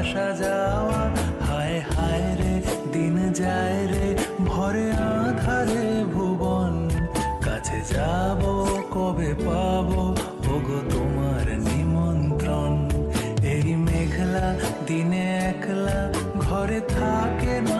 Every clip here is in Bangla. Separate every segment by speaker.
Speaker 1: আসা যাওয়া, হায় হায় রে, দিন যায় রে, ভরে আধারে ভুবন। কাছে যাব, কবে পাবো, ওগো তোমার নিমন্ত্রণ। এই মেঘলা, দিনে একলা, ঘরে থাকে না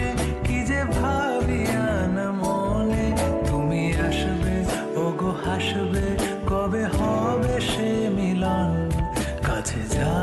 Speaker 1: হাসবে কবে হবে সে মিলন? কাছে যা